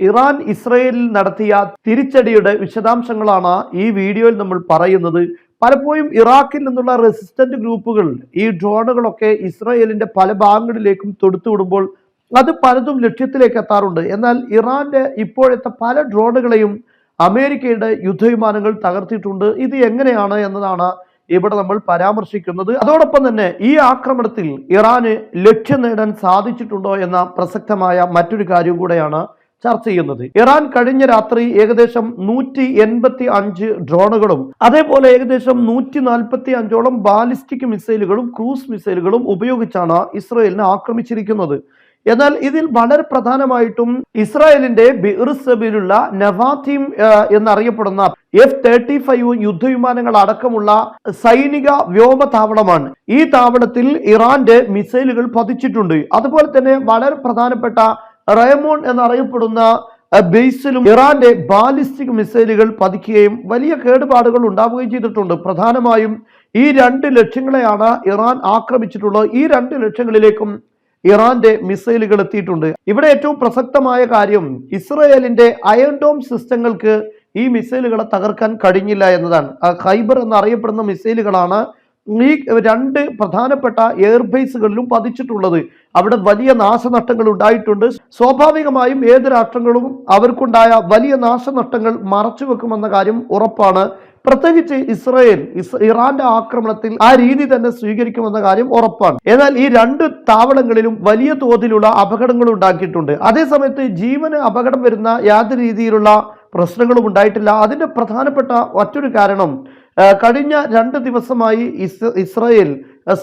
Iran ഇസ്രയേലിൽ നടത്തിയ തിരിച്ചടിയുടെ വിശദാംശങ്ങളാണ് ഈ വീഡിയോയിൽ നമ്മൾ പറയുന്നത്. പലപ്പോഴും ഇറാഖിൽ നിന്നുള്ള റെസിസ്റ്റന്റ് ഗ്രൂപ്പുകൾ ഈ ഡ്രോണുകളൊക്കെ ഇസ്രയേലിന്റെ പല ഭാഗങ്ങളിലേക്കും തൊടുത്തുവിടുമ്പോൾ അത് പലതും ലക്ഷ്യത്തിലേക്ക് എത്താറുണ്ട്. എന്നാൽ ഇറാന്റെ ഇപ്പോഴത്തെ പല ഡ്രോണുകളെയും അമേരിക്കയുടെ യുദ്ധവിമാനങ്ങൾ തകർത്തിട്ടുണ്ട്. ഇത് എങ്ങനെയാണ് എന്നതാണ് ഇവിടെ നമ്മൾ പരാമർശിക്കുന്നത്. അതോടൊപ്പം തന്നെ ഈ ആക്രമണത്തിൽ ഇറാന് ലക്ഷ്യം നേടാൻ സാധിച്ചിട്ടുണ്ടോ എന്ന പ്രസക്തമായ മറ്റൊരു കാര്യം കൂടെയാണ് ചർച്ച ചെയ്യുന്നത്. ഇറാൻ കഴിഞ്ഞ രാത്രി ഏകദേശം നൂറ്റി എൺപത്തി അഞ്ച് ഡ്രോണുകളും അതേപോലെ ഏകദേശം നൂറ്റി നാൽപ്പത്തി അഞ്ചോളം ബാലിസ്റ്റിക് മിസൈലുകളും ക്രൂസ് മിസൈലുകളും ഉപയോഗിച്ചാണ് ഇസ്രയേലിനെ ആക്രമിച്ചിരിക്കുന്നത്. എന്നാൽ ഇതിൽ വളരെ പ്രധാനമായിട്ടും ഇസ്രായേലിന്റെ ബിർസബിലുള്ള നവാത്തീം എന്നറിയപ്പെടുന്ന എഫ് തേർട്ടി ഫൈവ് യുദ്ധവിമാനങ്ങൾ അടക്കമുള്ള സൈനിക വ്യോമ താവളമാണ് ഈ താവളത്തിൽ ഇറാന്റെ മിസൈലുകൾ പതിച്ചിട്ടുണ്ട്. അതുപോലെ തന്നെ വളരെ പ്രധാനപ്പെട്ട റയമോൺ എന്നറിയപ്പെടുന്ന ബേസിലും ഇറാന്റെ ബാലിസ്റ്റിക് മിസൈലുകൾ പതിക്കുകയും വലിയ കേടുപാടുകൾ ഉണ്ടാവുകയും ചെയ്തിട്ടുണ്ട്. പ്രധാനമായും ഈ രണ്ട് ലക്ഷ്യങ്ങളെയാണ് ഇറാൻ ആക്രമിച്ചിട്ടുള്ളത്. ഈ രണ്ട് ലക്ഷ്യങ്ങളിലേക്കും ഇറാന്റെ മിസൈലുകൾ എത്തിയിട്ടുണ്ട്. ഇവിടെ ഏറ്റവും പ്രസക്തമായ കാര്യം ഇസ്രയേലിന്റെ അയൺഡോം സിസ്റ്റങ്ങൾക്ക് ഈ മിസൈലുകളെ തകർക്കാൻ കഴിഞ്ഞില്ല എന്നതാണ്. ഖൈബർ എന്നറിയപ്പെടുന്ന മിസൈലുകളാണ് ഈ രണ്ട് പ്രധാനപ്പെട്ട എയർബേസുകളിലും പതിച്ചിട്ടുള്ളത്. അവിടെ വലിയ നാശനഷ്ടങ്ങൾ ഉണ്ടായിട്ടുണ്ട്. സ്വാഭാവികമായും ഏത് രാഷ്ട്രങ്ങളും അവർക്കുണ്ടായ വലിയ നാശനഷ്ടങ്ങൾ മറച്ചു വെക്കുമെന്ന കാര്യം ഉറപ്പാണ്. പ്രത്യേകിച്ച് ഇസ്രയേൽ ഇസ് ഇറാന്റെ ആക്രമണത്തിൽ ആ രീതി തന്നെ സ്വീകരിക്കുമെന്ന കാര്യം ഉറപ്പാണ്. എന്നാൽ ഈ രണ്ട് താവളങ്ങളിലും വലിയ തോതിലുള്ള അപകടങ്ങൾ ഉണ്ടാക്കിയിട്ടുണ്ട്. അതേസമയത്ത് ജീവന് അപകടം വരുന്ന യാതൊരു രീതിയിലുള്ള പ്രശ്നങ്ങളും ഉണ്ടായിട്ടില്ല. അതിന്റെ പ്രധാനപ്പെട്ട മറ്റൊരു കാരണം കഴിഞ്ഞ രണ്ട് ദിവസമായി ഇസ് ഇസ്രയേൽ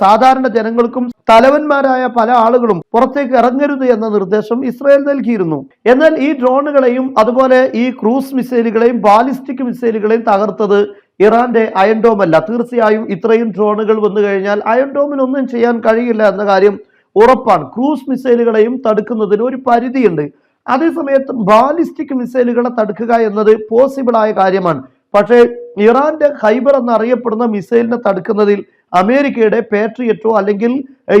സാധാരണ ജനങ്ങൾക്കും തലവന്മാരായ പല ആളുകളും പുറത്തേക്ക് ഇറങ്ങരുത് എന്ന നിർദ്ദേശം ഇസ്രയേൽ നൽകിയിരുന്നു. എന്നാൽ ഈ ഡ്രോണുകളെയും അതുപോലെ ഈ ക്രൂസ് മിസൈലുകളെയും ബാലിസ്റ്റിക് മിസൈലുകളെയും തകർത്തത് ഇറാന്റെ അയൺഡോം അല്ല തീർച്ചയായും ഇത്രയും ഡ്രോണുകൾ വന്നു കഴിഞ്ഞാൽ അയൺഡോമിനൊന്നും ചെയ്യാൻ കഴിയില്ല എന്ന കാര്യം ഉറപ്പാണ്. ക്രൂസ് മിസൈലുകളെയും തടുക്കുന്നതിന് ഒരു പരിധിയുണ്ട്. അതേസമയത്ത് ബാലിസ്റ്റിക് മിസൈലുകളെ തടുക്കുക എന്നത് പോസിബിൾ ആയ കാര്യമാണ്. പക്ഷേ ഇറാന്റെ ഹൈബർ എന്നറിയപ്പെടുന്ന മിസൈലിനെ തടുക്കുന്നതിൽ അമേരിക്കയുടെ പേട്രിയറ്റോ അല്ലെങ്കിൽ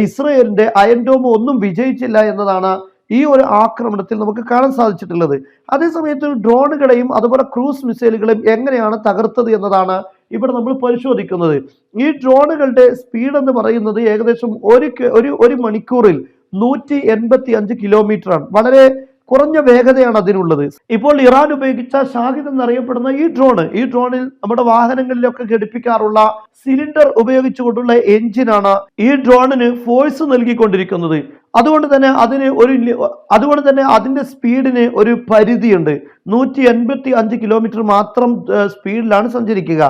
ഇസ്രയേലിന്റെ അയൻഡോമോ ഒന്നും വിജയിച്ചില്ല എന്നതാണ് ഈ ഒരു ആക്രമണത്തിൽ നമുക്ക് കാണാൻ സാധിച്ചിട്ടുള്ളത്. അതേസമയത്ത് ഡ്രോണുകളെയും അതുപോലെ ക്രൂസ് മിസൈലുകളെയും എങ്ങനെയാണ് തകർത്തത് എന്നതാണ് ഇവിടെ നമ്മൾ പരിശോധിക്കുന്നത്. ഈ ഡ്രോണുകളുടെ സ്പീഡ് എന്ന് പറയുന്നത് ഏകദേശം ഒരു ഒരു ഒരു മണിക്കൂറിൽ നൂറ്റി എൺപത്തി അഞ്ച് കിലോമീറ്റർ ആണ്. വളരെ കുറഞ്ഞ വേഗതയാണ് അതിനുള്ളത്. ഇപ്പോൾ ഇറാൻ ഉപയോഗിച്ച ഷാഹിദ് എന്നറിയപ്പെടുന്ന ഈ ഡ്രോണ് ഈ ഡ്രോണിൽ നമ്മുടെ വാഹനങ്ങളിലൊക്കെ ഘടിപ്പിക്കാറുള്ള സിലിണ്ടർ ഉപയോഗിച്ചുകൊണ്ടുള്ള എഞ്ചിനാണ് ഈ ഡ്രോണിന് ഫോഴ്സ് നൽകിക്കൊണ്ടിരിക്കുന്നത്. അതുകൊണ്ട് തന്നെ അതിന് ഒരു അതുകൊണ്ട് തന്നെ അതിന്റെ സ്പീഡിന് ഒരു പരിധിയുണ്ട്. നൂറ്റി എൺപത്തി അഞ്ച് കിലോമീറ്റർ മാത്രം സ്പീഡിലാണ് സഞ്ചരിക്കുക.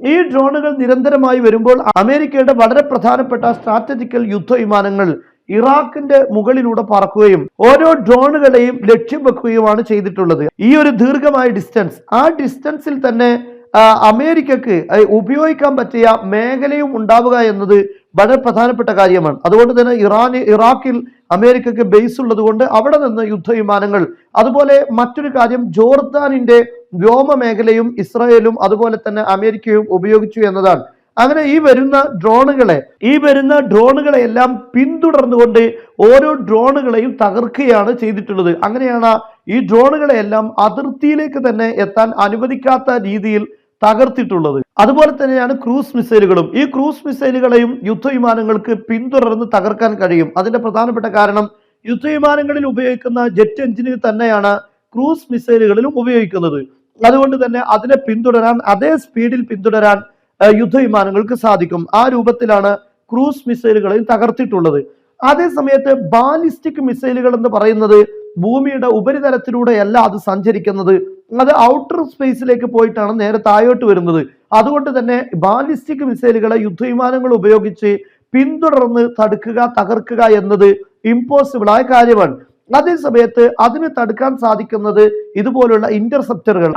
ഈ ഡ്രോണുകൾ നിരന്തരമായി വരുമ്പോൾ അമേരിക്കയുടെ വളരെ പ്രധാനപ്പെട്ട സ്ട്രാറ്റജിക്കൽ യുദ്ധവിമാനങ്ങൾ ഇറാഖിന്റെ മുകളിലൂടെ പറക്കുകയും ഓരോ ഡ്രോണുകളെയും ലക്ഷ്യം വെക്കുകയുമാണ് ചെയ്തിട്ടുള്ളത്. ഈ ഒരു ദീർഘമായ ഡിസ്റ്റൻസ് ആ ഡിസ്റ്റൻസിൽ തന്നെ അമേരിക്കക്ക് ഉപയോഗിക്കാൻ പറ്റിയ മേഖലയും ഉണ്ടാവുക എന്നത് വളരെ പ്രധാനപ്പെട്ട കാര്യമാണ്. അതുകൊണ്ട് തന്നെ ഇറാന് ഇറാഖിൽ അമേരിക്കക്ക് ബേസ് ഉള്ളത് കൊണ്ട് അവിടെ നിന്ന് യുദ്ധവിമാനങ്ങൾ അതുപോലെ മറ്റൊരു കാര്യം ജോർദാനിന്റെ വ്യോമ മേഖലയും ഇസ്രായേലും അതുപോലെ തന്നെ അമേരിക്കയും ഉപയോഗിച്ചു എന്നതാണ്. അങ്ങനെ ഈ വരുന്ന ഡ്രോണുകളെ ഈ വരുന്ന ഡ്രോണുകളെ എല്ലാം പിന്തുടർന്നുകൊണ്ട് ഓരോ ഡ്രോണുകളെയും തകർക്കുകയാണ് ചെയ്തിട്ടുള്ളത്. അങ്ങനെയാണ് ഈ ഡ്രോണുകളെ എല്ലാം അതിർത്തിയിലേക്ക് തന്നെ എത്താൻ അനുവദിക്കാത്ത രീതിയിൽ തകർത്തിട്ടുള്ളത്. അതുപോലെ തന്നെയാണ് ക്രൂസ് മിസൈലുകളും. ഈ ക്രൂസ് മിസൈലുകളെയും യുദ്ധവിമാനങ്ങൾക്ക് പിന്തുടർന്ന് തകർക്കാൻ കഴിയും. അതിന്റെ പ്രധാനപ്പെട്ട കാരണം യുദ്ധവിമാനങ്ങളിൽ ഉപയോഗിക്കുന്ന ജെറ്റ് എഞ്ചിന് തന്നെയാണ് ക്രൂസ് മിസൈലുകളിലും ഉപയോഗിക്കുന്നത്. അതുകൊണ്ട് തന്നെ അതിനെ പിന്തുടരാൻ അതേ സ്പീഡിൽ പിന്തുടരാൻ യുദ്ധവിമാനങ്ങൾക്ക് സാധിക്കും. ആ രൂപത്തിലാണ് ക്രൂസ് മിസൈലുകളെയും തകർത്തിട്ടുള്ളത്. അതേസമയത്ത് ബാലിസ്റ്റിക് മിസൈലുകൾ എന്ന് പറയുന്നത് ഭൂമിയുടെ ഉപരിതലത്തിലൂടെയല്ല അത് സഞ്ചരിക്കുന്നത്. അത് ഔട്ടർ സ്പേസിലേക്ക് പോയിട്ടാണ് നേരെ താഴോട്ട് വരുന്നത്. അതുകൊണ്ട് തന്നെ ബാലിസ്റ്റിക് മിസൈലുകളെ യുദ്ധവിമാനങ്ങൾ ഉപയോഗിച്ച് പിന്തുടർന്ന് തടുക്കുക തകർക്കുക എന്നത് ഇമ്പോസിബിൾ ആയ കാര്യമാണ്. അതേ സമയത്ത് അതിന് തടുക്കാൻ സാധിക്കുന്നത് ഇതുപോലുള്ള ഇന്റർസെപ്റ്ററുകൾ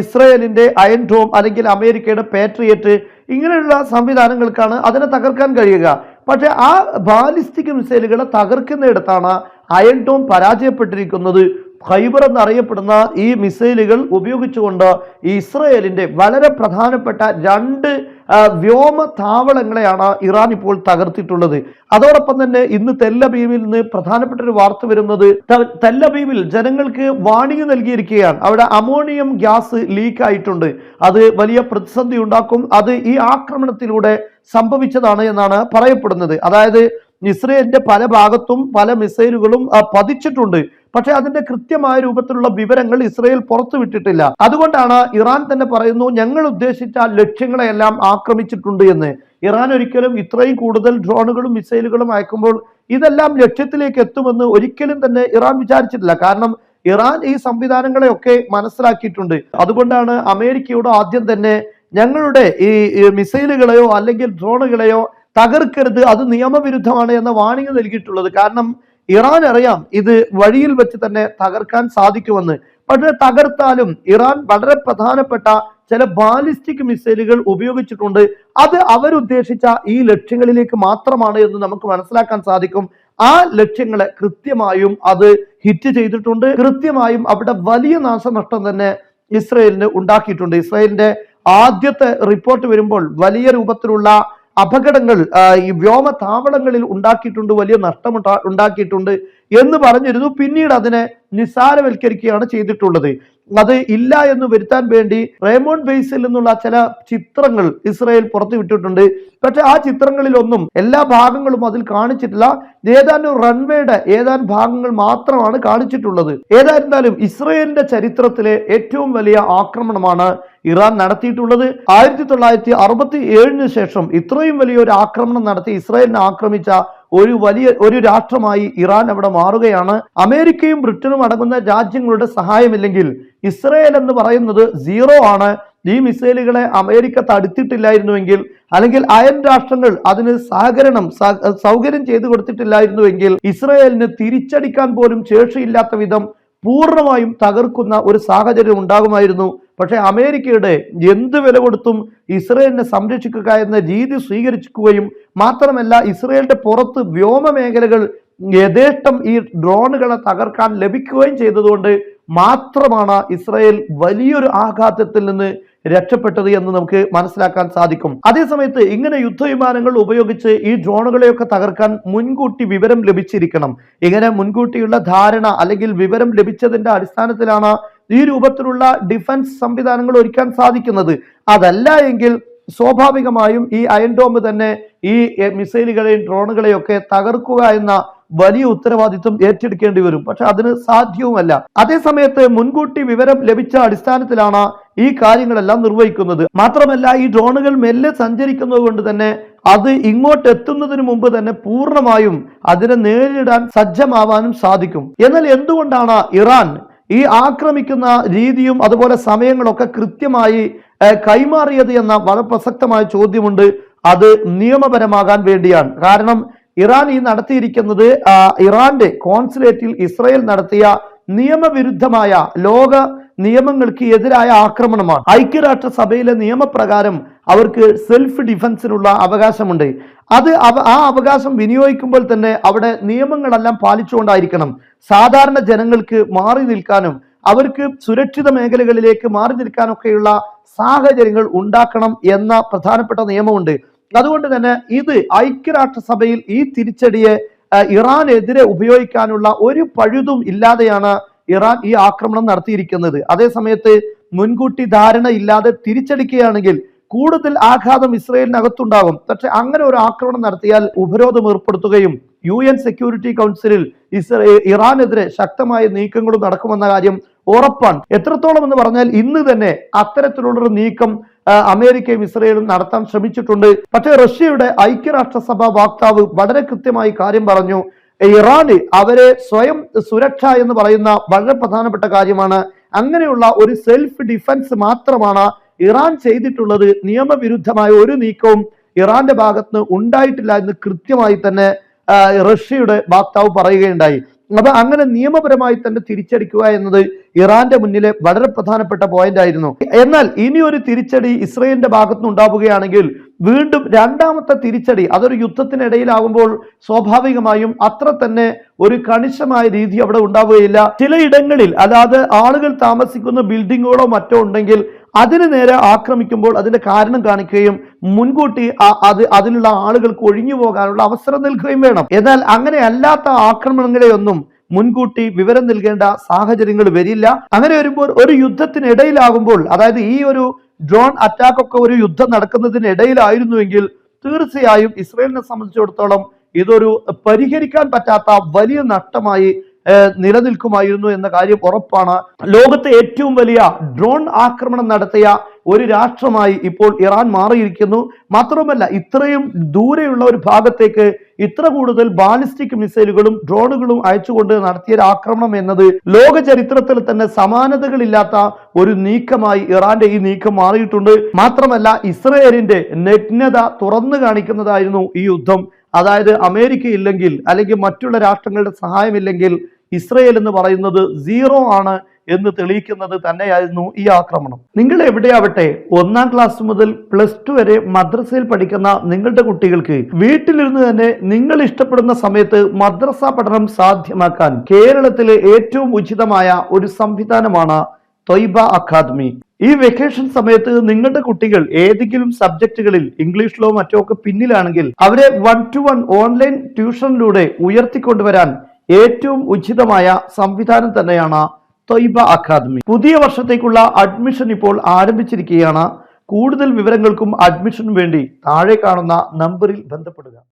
ഇസ്രയേലിന്റെ അയൺ ഡോം അല്ലെങ്കിൽ അമേരിക്കയുടെ പാട്രിയറ്റ് ഇങ്ങനെയുള്ള സംവിധാനങ്ങൾക്കാണ് അതിനെ തകർക്കാൻ കഴിയുക. പക്ഷേ ആ ബാലിസ്റ്റിക് മിസൈലുകളെ തകർക്കുന്നിടത്താണ് അയൺ ടോം പരാജയപ്പെട്ടിരിക്കുന്നത്. ഖൈബർ എന്നറിയപ്പെടുന്ന ഈ മിസൈലുകൾ ഉപയോഗിച്ചുകൊണ്ട് ഇസ്രയേലിന്റെ വളരെ പ്രധാനപ്പെട്ട രണ്ട് വ്യോമ താവളങ്ങളെയാണ് ഇറാൻ ഇപ്പോൾ തകർത്തിട്ടുള്ളത്. അതോടൊപ്പം തന്നെ ഇന്ന് തെല്ലബീവിൽ നിന്ന് പ്രധാനപ്പെട്ട ഒരു വാർത്ത വരുന്നത് തെല്ലബീവിൽ ജനങ്ങൾക്ക് വാണിംഗ് നൽകിയിരിക്കുകയാണ്. അവിടെ അമോണിയം ഗ്യാസ് ലീക്ക് ആയിട്ടുണ്ട് അത് വലിയ പ്രതിസന്ധി ഉണ്ടാക്കും. അത് ഈ ആക്രമണത്തിലൂടെ സംഭവിച്ചതാണ് എന്നാണ് പറയപ്പെടുന്നത്. അതായത് ഇസ്രയേലിന്റെ പല ഭാഗത്തും പല മിസൈലുകളും പതിച്ചിട്ടുണ്ട്. പക്ഷെ അതിന്റെ കൃത്യമായ രൂപത്തിലുള്ള വിവരങ്ങൾ ഇസ്രയേൽ പുറത്തുവിട്ടിട്ടില്ല അതുകൊണ്ടാണ് ഇറാൻ തന്നെ പറയുന്നു ഞങ്ങൾ ഉദ്ദേശിച്ച ലക്ഷ്യങ്ങളെല്ലാം ആക്രമിച്ചിട്ടുണ്ട് എന്ന്. ഇറാൻ ഒരിക്കലും ഇത്രയും കൂടുതൽ ഡ്രോണുകളും മിസൈലുകളും അയക്കുമ്പോൾ ഇതെല്ലാം ലക്ഷ്യത്തിലേക്ക് എത്തുമെന്ന് ഒരിക്കലും തന്നെ ഇറാൻ വിചാരിച്ചിട്ടില്ല. കാരണം ഇറാൻ ഈ സംവിധാനങ്ങളെയൊക്കെ മനസ്സിലാക്കിയിട്ടുണ്ട്. അതുകൊണ്ടാണ് അമേരിക്കയോട് ആദ്യം തന്നെ ഞങ്ങളുടെ ഈ മിസൈലുകളെയോ അല്ലെങ്കിൽ ഡ്രോണുകളെയോ തകർക്കരുത് അത് നിയമവിരുദ്ധമാണ് എന്ന വാണിംഗ് നൽകിയിട്ടുള്ളത്. കാരണം ഇറാൻ അറിയാം ഇത് വഴിയിൽ വെച്ച് തന്നെ തകർക്കാൻ സാധിക്കുമെന്ന്. പക്ഷെ തകർത്താലും ഇറാൻ വളരെ പ്രധാനപ്പെട്ട ചില ബാലിസ്റ്റിക് മിസൈലുകൾ ഉപയോഗിച്ചിട്ടുണ്ട്. അത് അവരുദ്ദേശിച്ച ഈ ലക്ഷ്യങ്ങളിലേക്ക് മാത്രമാണ് എന്ന് നമുക്ക് മനസ്സിലാക്കാൻ സാധിക്കും. ആ ലക്ഷ്യങ്ങളെ കൃത്യമായും അത് ഹിറ്റ് ചെയ്തിട്ടുണ്ട്. കൃത്യമായും അവിടെ വലിയ നാശനഷ്ടം തന്നെ ഇസ്രയേലിന് ഉണ്ടാക്കിയിട്ടുണ്ട്. ഇസ്രയേലിന്റെ ആദ്യത്തെ റിപ്പോർട്ട് വരുമ്പോൾ വലിയ രൂപത്തിലുള്ള അപകടങ്ങൾ ഈ വ്യോമ താവളങ്ങളിൽ ഉണ്ടാക്കിയിട്ടുണ്ട് വലിയ നഷ്ടം ഉണ്ടാ- ഉണ്ടാക്കിയിട്ടുണ്ട് എന്ന് പറഞ്ഞിരുന്നു. പിന്നീട് അതിനെ നിസ്സാരവൽക്കരിക്കുകയാണ് ചെയ്തിട്ടുള്ളത്. അത് ഇല്ല എന്ന് വരുത്താൻ വേണ്ടി റേമോൺ ബേസിൽ നിന്നുള്ള ചില ചിത്രങ്ങൾ ഇസ്രയേൽ പുറത്തുവിട്ടിട്ടുണ്ട് പക്ഷെ ആ ചിത്രങ്ങളിലൊന്നും എല്ലാ ഭാഗങ്ങളും അതിൽ കാണിച്ചിട്ടില്ല. ഏതാനും റൺവേയുടെ ഏതാനും ഭാഗങ്ങൾ മാത്രമാണ് കാണിച്ചിട്ടുള്ളത്. ഏതായിരുന്നാലും ഇസ്രയേലിന്റെ ചരിത്രത്തിലെ ഏറ്റവും വലിയ ആക്രമണമാണ് ഇറാൻ നടത്തിയിട്ടുള്ളത്. ആയിരത്തി തൊള്ളായിരത്തി അറുപത്തി ഏഴിന് ശേഷം ഇത്രയും വലിയൊരു ആക്രമണം നടത്തി ഇസ്രായേലിനെ ആക്രമിച്ച ഒരു വലിയ ഒരു രാഷ്ട്രമായി ഇറാൻ അവിടെ മാറുകയാണ്. അമേരിക്കയും ബ്രിട്ടനും അടങ്ങുന്ന രാജ്യങ്ങളുടെ സഹായമില്ലെങ്കിൽ ഇസ്രയേൽ എന്ന് പറയുന്നത് സീറോ ആണ്. ഈ മിസൈലുകളെ അമേരിക്ക തടുത്തിട്ടില്ലായിരുന്നുവെങ്കിൽ അല്ലെങ്കിൽ അയൽ രാഷ്ട്രങ്ങൾ അതിന് സഹകരണം സൗകര്യം ചെയ്തു കൊടുത്തിട്ടില്ലായിരുന്നുവെങ്കിൽ ഇസ്രയേലിന് തിരിച്ചടിക്കാൻ പോലും ശേഷിയില്ലാത്ത വിധം പൂർണമായും തകർക്കുന്ന ഒരു സാഹചര്യം ഉണ്ടാകുമായിരുന്നു. പക്ഷേ അമേരിക്കയുടെ എന്ത് വില കൊടുത്തും ഇസ്രയേലിനെ സംരക്ഷിക്കുക എന്ന രീതി സ്വീകരിക്കുകയും മാത്രമല്ല ഇസ്രയേലിന്റെ പുറത്ത് വ്യോമ മേഖലകൾ യഥേഷ്ടം ഈ ഡ്രോണുകളെ തകർക്കാൻ ലഭിക്കുകയും ചെയ്തതുകൊണ്ട് മാത്രമാണ് ഇസ്രയേൽ വലിയൊരു ആഘാതത്തിൽ നിന്ന് രക്ഷപ്പെട്ടത് എന്ന് നമുക്ക് മനസ്സിലാക്കാൻ സാധിക്കും. അതേസമയത്ത് ഇങ്ങനെ യുദ്ധവിമാനങ്ങൾ ഉപയോഗിച്ച് ഈ ഡ്രോണുകളെയൊക്കെ തകർക്കാൻ മുൻകൂട്ടി വിവരം ലഭിച്ചിരിക്കണം. ഇങ്ങനെ മുൻകൂട്ടിയുള്ള ധാരണ അല്ലെങ്കിൽ വിവരം ലഭിച്ചതിന്റെ അടിസ്ഥാനത്തിലാണ് ഈ രൂപത്തിലുള്ള ഡിഫൻസ് സംവിധാനങ്ങൾ ഒരുക്കാൻ സാധിക്കുന്നത്. അതല്ല എങ്കിൽ സ്വാഭാവികമായും ഈ അയൺ ഡോം തന്നെ ഈ മിസൈലുകളെയും ഡ്രോണുകളെയും ഒക്കെ തകർക്കുക എന്ന വലിയ ഉത്തരവാദിത്വം ഏറ്റെടുക്കേണ്ടി വരും. പക്ഷെ അതിന് സാധ്യവുമല്ല. അതേസമയത്ത് മുൻകൂട്ടി വിവരം ലഭിച്ച അടിസ്ഥാനത്തിലാണ് ഈ കാര്യങ്ങളെല്ലാം നിർവഹിക്കുന്നത്. മാത്രമല്ല ഈ ഡ്രോണുകൾ മെല്ലെ സഞ്ചരിക്കുന്നത് കൊണ്ട് തന്നെ അത് ഇങ്ങോട്ട് എത്തുന്നതിന് മുമ്പ് തന്നെ പൂർണമായും അതിനെ നേരിടാൻ സജ്ജമാവാനും സാധിക്കും. എന്നാൽ എന്തുകൊണ്ടാണ് ഇറാൻ ഈ ആക്രമിക്കുന്ന രീതിയും അതുപോലെ സമയങ്ങളൊക്കെ കൃത്യമായി കൈമാറിയത് എന്ന വളരെ പ്രസക്തമായ ചോദ്യമുണ്ട്. അത് നിയമപരമാകാൻ വേണ്ടിയാണ്. കാരണം ഇറാൻ ഈ നടത്തിയിരിക്കുന്നത് ഇറാന്റെ കോൺസുലേറ്റിൽ ഇസ്രയേൽ നടത്തിയ നിയമവിരുദ്ധമായ ലോക നിയമങ്ങൾക്ക് എതിരായ ആക്രമണമാണ്. ഐക്യരാഷ്ട്രസഭയിലെ നിയമപ്രകാരം അവർക്ക് സെൽഫ് ഡിഫൻസിനുള്ള അവകാശമുണ്ട്. അത് ആ അവകാശം വിനിയോഗിക്കുമ്പോൾ തന്നെ അവിടെ നിയമങ്ങളെല്ലാം പാലിച്ചുകൊണ്ടായിരിക്കണം. സാധാരണ ജനങ്ങൾക്ക് മാറി നിൽക്കാനും അവർക്ക് സുരക്ഷിത മേഖലകളിലേക്ക് മാറി നിൽക്കാനൊക്കെയുള്ള സാഹചര്യങ്ങൾ ഉണ്ടാക്കണം എന്ന പ്രധാനപ്പെട്ട നിയമമുണ്ട്. അതുകൊണ്ട് തന്നെ ഇത് ഐക്യരാഷ്ട്രസഭയിൽ ഈ തിരിച്ചടിയെ ഇറാനെതിരെ ഉപയോഗിക്കാനുള്ള ഒരു പഴുതും ഇല്ലാതെയാണ് ഇറാൻ ഈ ആക്രമണം നടത്തിയിരിക്കുന്നത്. അതേസമയത്ത് മുൻകൂട്ടി ധാരണ ഇല്ലാതെ തിരിച്ചടിക്കുകയാണെങ്കിൽ കൂടുതൽ ആഘാതം ഇസ്രയേലിനകത്തുണ്ടാകും. പക്ഷെ അങ്ങനെ ഒരു ആക്രമണം നടത്തിയാൽ ഉപരോധം ഏർപ്പെടുത്തുകയും യു എൻ സെക്യൂരിറ്റി കൗൺസിലിൽ ഇസ്രേ ഇറാനെതിരെ ശക്തമായ നീക്കങ്ങളും നടക്കുമെന്ന കാര്യം ഉറപ്പാണ്. എത്രത്തോളം എന്ന് പറഞ്ഞാൽ ഇന്ന് തന്നെ അത്തരത്തിലുള്ളൊരു നീക്കം അമേരിക്കയും ഇസ്രയേലും നടത്താൻ ശ്രമിച്ചിട്ടുണ്ട്. പക്ഷേ റഷ്യയുടെ ഐക്യരാഷ്ട്രസഭ വാക്താവ് വളരെ കൃത്യമായി കാര്യം പറഞ്ഞു. ഇറാന് അവരെ സ്വയം സുരക്ഷ എന്ന് പറയുന്ന വളരെ പ്രധാനപ്പെട്ട കാര്യമാണ്. അങ്ങനെയുള്ള ഒരു സെൽഫ് ഡിഫൻസ് മാത്രമാണ് ഇറാൻ ചെയ്തിട്ടുള്ളത് നിയമവിരുദ്ധമായ ഒരു നീക്കവും ഇറാന്റെ ഭാഗത്ത് ഉണ്ടായിട്ടില്ല എന്ന് കൃത്യമായി തന്നെ റഷ്യയുടെ വാക്താവ് പറയുകയുണ്ടായി. അപ്പൊ അങ്ങനെ നിയമപരമായി തന്നെ തിരിച്ചടിക്കുക എന്നത് ഇറാന്റെ മുന്നിലെ വളരെ പ്രധാനപ്പെട്ട പോയിന്റ് ആയിരുന്നു. എന്നാൽ ഇനി ഒരു തിരിച്ചടി ഇസ്രയേലിന്റെ ഭാഗത്തുനിന്ന് ഉണ്ടാവുകയാണെങ്കിൽ വീണ്ടും രണ്ടാമത്തെ തിരിച്ചടി അതൊരു യുദ്ധത്തിനിടയിലാകുമ്പോൾ സ്വാഭാവികമായും അത്ര തന്നെ ഒരു കണിശമായ രീതി അവിടെ ഉണ്ടാവുകയില്ല. ചില ഇടങ്ങളിൽ അല്ലാതെ ആളുകൾ താമസിക്കുന്ന ബിൽഡിങ്ങുകളോ മറ്റോ ഉണ്ടെങ്കിൽ അതിന് നേരെ ആക്രമിക്കുമ്പോൾ അതിന്റെ കാരണം കാണിക്കുകയും മുൻകൂട്ടി അത് അതിലുള്ള ആളുകൾക്ക് ഒഴിഞ്ഞു പോകാനുള്ള അവസരം നൽകുകയും വേണം. എന്നാൽ അങ്ങനെ അല്ലാത്ത ആക്രമണങ്ങളെയൊന്നും മുൻകൂട്ടി വിവരം നൽകേണ്ട സാഹചര്യങ്ങൾ വരില്ല. അങ്ങനെ വരുമ്പോൾ ഒരു യുദ്ധത്തിനിടയിലാകുമ്പോൾ അതായത് ഈ ഒരു ഡ്രോൺ അറ്റാക്ക് ഒക്കെ ഒരു യുദ്ധം നടക്കുന്നതിനിടയിലായിരുന്നുവെങ്കിൽ തീർച്ചയായും ഇസ്രയേലിനെ സംബന്ധിച്ചിടത്തോളം ഇതൊരു പരിഹരിക്കാൻ പറ്റാത്ത വലിയ നഷ്ടമായി നിലനിൽക്കുമായിരുന്നു എന്ന കാര്യം ഉറപ്പാണ്. ലോകത്തെ ഏറ്റവും വലിയ ഡ്രോൺ ആക്രമണം നടത്തിയ ഒരു രാഷ്ട്രമായി ഇപ്പോൾ ഇറാൻ മാറിയിരിക്കുന്നു. മാത്രമല്ല ഇത്രയും ദൂരെയുള്ള ഒരു ഭാഗത്തേക്ക് ഇത്ര കൂടുതൽ ബാലിസ്റ്റിക് മിസൈലുകളും ഡ്രോണുകളും അയച്ചുകൊണ്ട് നടത്തിയ ഒരു ആക്രമണം എന്നത് ലോക ചരിത്രത്തിൽ തന്നെ സമാനതകളില്ലാത്ത ഒരു നീക്കമായി ഇറാന്റെ ഈ നീക്കം മാറിയിട്ടുണ്ട്. മാത്രമല്ല ഇസ്രയേലിന്റെ നഗ്നത തുറന്നു കാണിക്കുന്നതായിരുന്നു ഈ യുദ്ധം. അതായത് അമേരിക്ക ഇല്ലെങ്കിൽ അല്ലെങ്കിൽ മറ്റുള്ള രാഷ്ട്രങ്ങളുടെ സഹായമില്ലെങ്കിൽ ഇസ്രയേൽ എന്ന് പറയുന്നത് സീറോ ആണ് എന്ന് തെളിയിക്കുന്നത് തന്നെയായിരുന്നു ഈ ആക്രമണം. നിങ്ങൾ എവിടെയാവട്ടെ ഒന്നാം ക്ലാസ് മുതൽ പ്ലസ് ടു വരെ മദ്രസയിൽ പഠിക്കുന്ന നിങ്ങളുടെ കുട്ടികൾക്ക് വീട്ടിലിരുന്ന് തന്നെ നിങ്ങൾ ഇഷ്ടപ്പെടുന്ന സമയത്ത് മദ്രസ പഠനം സാധ്യമാക്കാൻ കേരളത്തിലെ ഏറ്റവും ഉചിതമായ ഒരു സംവിധാനമാണ് തൊയ്ബ അക്കാദമി. ഈ വെക്കേഷൻ സമയത്ത് നിങ്ങളുടെ കുട്ടികൾ ഏതെങ്കിലും സബ്ജക്റ്റുകളിൽ ഇംഗ്ലീഷിലോ മറ്റോ ഒക്കെ പിന്നിലാണെങ്കിൽ അവരെ വൺ ടു വൺ ഓൺലൈൻ ട്യൂഷനിലൂടെ ഉയർത്തിക്കൊണ്ടുവരാൻ ഏറ്റവും ഉചിതമായ സംവിധാനം തന്നെയാണ് തൊയ്ബ അക്കാദമി. പുതിയ വർഷത്തേക്കുള്ള അഡ്മിഷൻ ഇപ്പോൾ ആരംഭിച്ചിരിക്കുകയാണ്. കൂടുതൽ വിവരങ്ങൾക്കും അഡ്മിഷനും വേണ്ടി താഴെ കാണുന്ന നമ്പറിൽ ബന്ധപ്പെടുക.